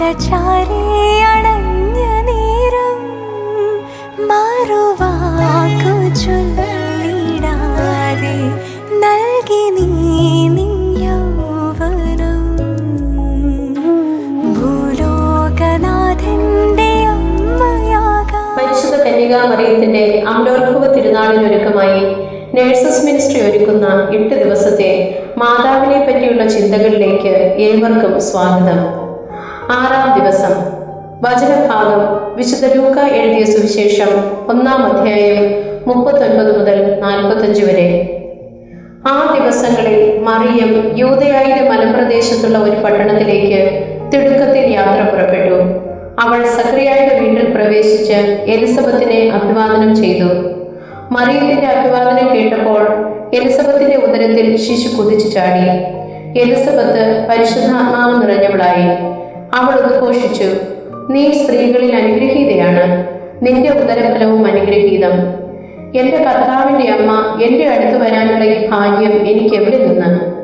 ചാരേ അണഞ്ഞ നേരം മറുവാക്കു ചൊല്ലിടാതെ നൽകി നീ നിൻ യൗവനം ഭൂലോകനാഥന്റെ പരിശുദ്ധ കന്യകാമറിയത്തിന്റെ അമലോത്ഭവ തിരുനാളിനൊരുക്കമായി നേഴ്സസ് മിനിസ്ട്രി ഒരുക്കുന്ന എട്ട് ദിവസത്തെ മാതാവിനെ പറ്റിയുള്ള ചിന്തകളിലേക്ക് ഏവർക്കും സ്വാഗതം. ആറാം ദിവസം. വചനഭാഗം വിശുദ്ധ ലൂക്ക എഴുതിയ സുവിശേഷം ഒന്നാം അധ്യായം മുപ്പത്തൊൻപത് മുതൽ നാൽപ്പത്തഞ്ച് വരെ. ആ ദിവസങ്ങളിൽ മറിയം യൂതയായിലെ മലപ്രദേശത്തുള്ള ഒരു പട്ടണത്തിലേക്ക് തിടുക്കത്തിൽ യാത്ര പുറപ്പെട്ടു. അവൾ സക്രിയായുടെ വീട്ടിൽ പ്രവേശിച്ച് എലിസബത്തിനെ അഭിവാദനം ചെയ്തു. മറിയത്തിന്റെ അഭിവാദനം കേട്ടപ്പോൾ എലിസബത്തിന്റെ ഉദരത്തിൽ ശിശു കുതിച്ചു ചാടി. എലിസബത്ത് പരിശുദ്ധാത്മാവ് നിറഞ്ഞവളായി. അവൾ ഉദ്ഘോഷിച്ചു. നീ സ്ത്രീകളിൽ അനുഗ്രഹീതയാണ്. നിന്റെ ഉദരഫലവും അനുഗ്രഹീതം. എന്റെ കർത്താവിന്റെ അമ്മ എന്റെ അടുത്ത് വരാനുള്ള ഈ ഭാഗ്യം എനിക്ക് എവിടെ നിന്ന്?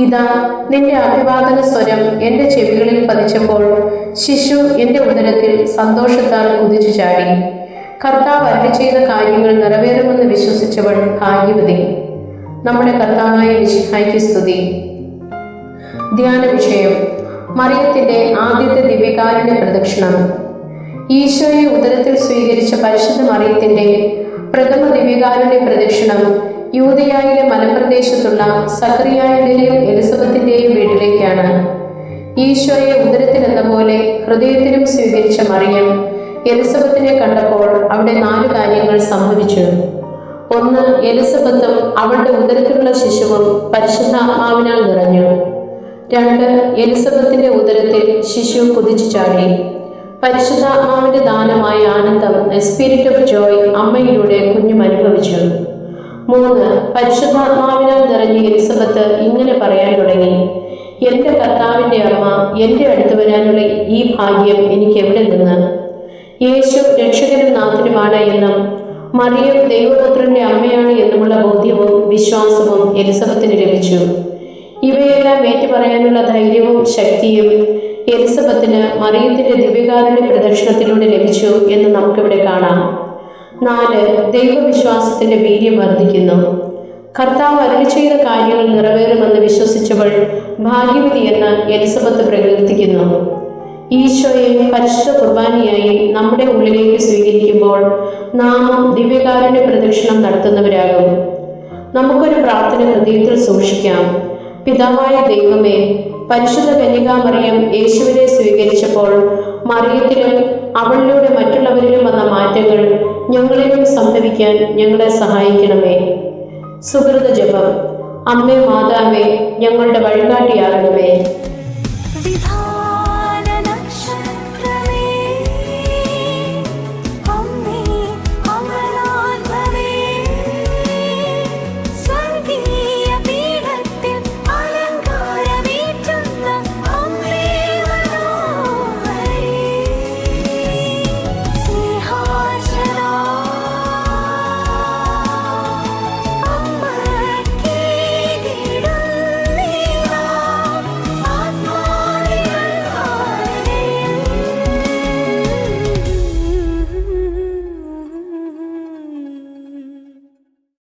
ഇതാ നിന്റെ അഭിവാദന സ്വരം എന്റെ ചെവികളിൽ പതിച്ചപ്പോൾ ശിശു എന്റെ ഉദരത്തിൽ സന്തോഷത്താൽ കുതിച്ചു ചാടി. കർത്താവ് അരുളി ചെയ്ത കാര്യങ്ങൾ നിറവേറുമെന്ന് വിശ്വസിച്ചവൾ ഭാഗ്യവതി. നമ്മുടെ കർത്താവായ വിശുഹായ്ക്ക് സ്തുതി. ധ്യാന വിഷയം മറിയത്തിന്റെ ആദ്യത്തെ ദിവ്യകാരുണ്യ പ്രദക്ഷിണം. ഈശോയെ ഉദരത്തിൽ സ്വീകരിച്ച പരിശുദ്ധ മറിയത്തിന്റെ പ്രഥമ ദിവ്യകാരുണ്യ പ്രദക്ഷിണം യൂതയായിലെ മലപ്രദേശത്തുള്ള സക്രിയായുടെയും എലിസബത്തിന്റെയും വീട്ടിലേക്കാണ്. ഈശോയെ ഉദരത്തിൽ എന്ന പോലെ ഹൃദയത്തിലും സ്വീകരിച്ച മറിയം എലിസബത്തിനെ കണ്ടപ്പോൾ അവിടെ നാല് കാര്യങ്ങൾ സംഭവിച്ചു. ഒന്ന് എലിസബത്തും അവളുടെ ഉദരത്തിലുള്ള ശിശുവും പരിശുദ്ധാത്മാവിനാൽ നിറഞ്ഞു. രണ്ട് എലിസബത്തിന്റെ ഉദരത്തിൽ ശിശു കുതിച്ചു ചാടി. പരിശുദ്ധാത്മാവിന്റെ ദാനമായ ആനന്ദം സ്പിരിറ്റ് ഓഫ് ജോയ് അമ്മയിലൂടെ കുഞ്ഞും അനുഭവിച്ചു മൂന്ന് പരിശുദ്ധാത്മാവിനാൽ നിറഞ്ഞ എലിസബത്ത് ഇങ്ങനെ പറയാൻ തുടങ്ങി. എന്റെ കർത്താവിന്റെ അമ്മ എന്റെ അടുത്ത് വരാനുള്ള ഈ ഭാഗ്യം എനിക്ക് എവിടെ നിന്ന്? യേശു രക്ഷകനും നാഥനുമാണ് എന്നും മറിയം ദൈവപുത്രന്റെ അമ്മയാണ് എന്നുമുള്ള ബോധ്യവും വിശ്വാസവും എലിസബത്തിന് ലഭിച്ചു. ഇവയെല്ലാം ഏറ്റുപറയാനുള്ള ധൈര്യവും ശക്തിയും എലിസബത്തിന് മറിയത്തിന്റെ ദിവ്യകാരുണ്യ പ്രദക്ഷിണത്തിലൂടെ ലഭിച്ചു എന്ന് നമുക്കിവിടെ കാണാം. നാല് ദൈവവിശ്വാസത്തിന്റെ വീര്യം വർദ്ധിക്കുന്നു. കർത്താവ് അരുളി ചെയ്ത കാര്യങ്ങൾ നിറവേറുമെന്ന് വിശ്വസിച്ചവൾ ഭാഗ്യവതി എന്ന് എലിസബത്ത് പ്രകീർത്തിക്കുന്നു. ഈശോയെ പരിശുദ്ധ കുർബാനയായി നമ്മുടെ ഉള്ളിലേക്ക് സ്വീകരിക്കുമ്പോൾ നാമം ദിവ്യകാരുണ്യ പ്രദക്ഷിണം നടത്തുന്നവരാകും. നമുക്കൊരു പ്രാർത്ഥന ഹൃദയത്തിൽ സൂക്ഷിക്കാം. പിതാവായ ദൈവമേ പരിശുദ്ധ കന്യകാമറിയം യേശുവിനെ സ്വീകരിച്ചപ്പോൾ മറിയത്തിലും അവളിലൂടെ മറ്റുള്ളവരിലും വന്ന മാറ്റങ്ങൾ ഞങ്ങളിലും സംഭവിക്കാൻ ഞങ്ങളെ സഹായിക്കണമേ. സുഹൃത ജപം അമ്മേ മാതാവേ ഞങ്ങളുടെ വഴികാട്ടിയാകണമേ.